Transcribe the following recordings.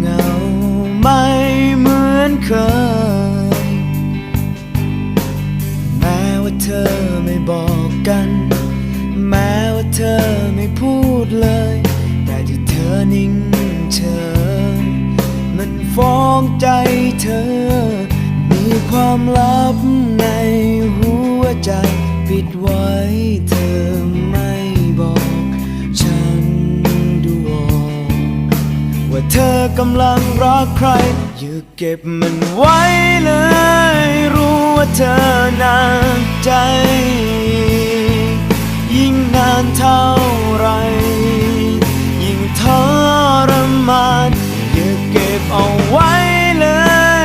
เงาไม่เหมือนเคย แม้ว่าเธอไม่บอกกัน แม้ว่าเธอไม่พูดเลย แต่ที่เธอนิ่งเฉยมันฟ้องใจเธอ มีความลับในหัวใจปิดไว้เธอ กำลังรักใคร อย่าเก็บมันไว้เลย รู้ว่าเธอนานใจ ยิ่งนานเท่าไร ยิ่งทรมานอย่าเก็บเอาไว้เล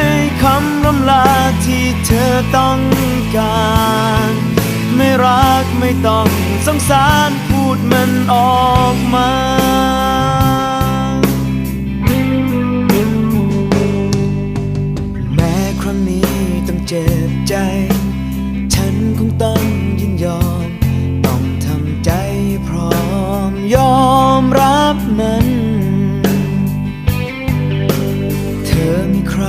ยคำรำลาที่เธอต้องการ ไม่รักไม่ต้องสงสารพูดมันออกมา เจ็บใจ ฉันคงต้องยินยอม ต้องทำใจพร้อมยอมรับมัน เธอมีใคร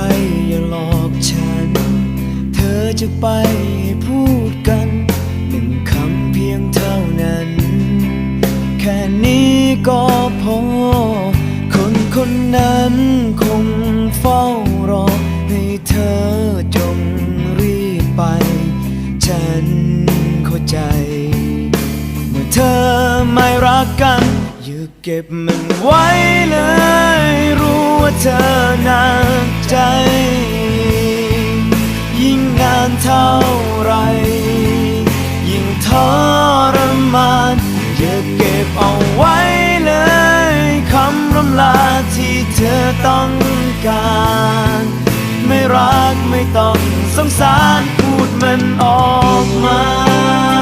อย่าหลอกฉัน เธอจะไปให้พูดกันหนึ่งคำเพียงเท่านั้น แค่นี้ก็พอ คนคนนั้นคงเฝ้า ฉันเข้าใจ เมื่อเธอไม่รักกัน อย่าเก็บมันไว้เลย รู้ว่าเธอหนานใจ ยิ่งนานเท่าไร ยิ่งทรมานอย่าเก็บเอาไว้เลย คำรำลาที่เธอต้องการ รักไม่ต้องสงสารพูดมันออกมา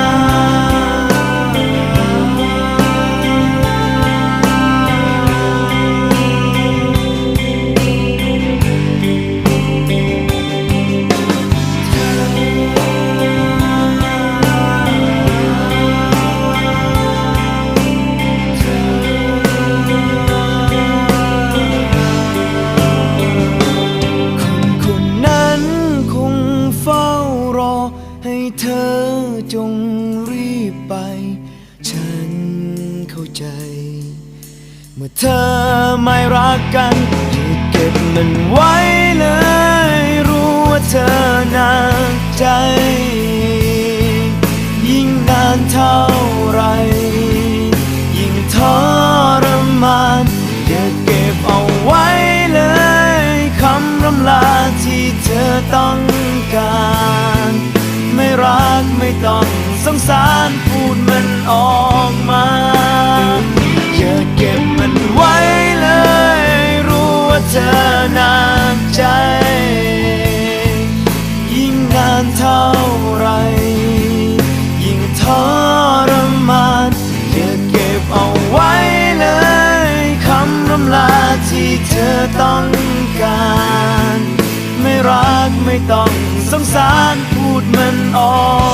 จงรีบไป ฉันเข้าใจ เมื่อเธอไม่รักกันอย่าเก็บมันไว้เลย รู้ว่าเธอหนานใจ ยิ่งนานเท่าไร ยิ่งทรมานอย่าเก็บเอาไว้เลยคำรำลาที่เธอต้อง ต้องสงสารพูดมันออกมา อย่าเก็บมันไว้เลย รู้ว่าเธอนานใจ ยิ่งนานเท่าไร ยิ่งทรมานอย่าเก็บเอาไว้เลยคำรำลาที่เธอต้องการ ไม่รักไม่ต้องสงสารพูดมันออกมาหากจะไปให้พูดมันออก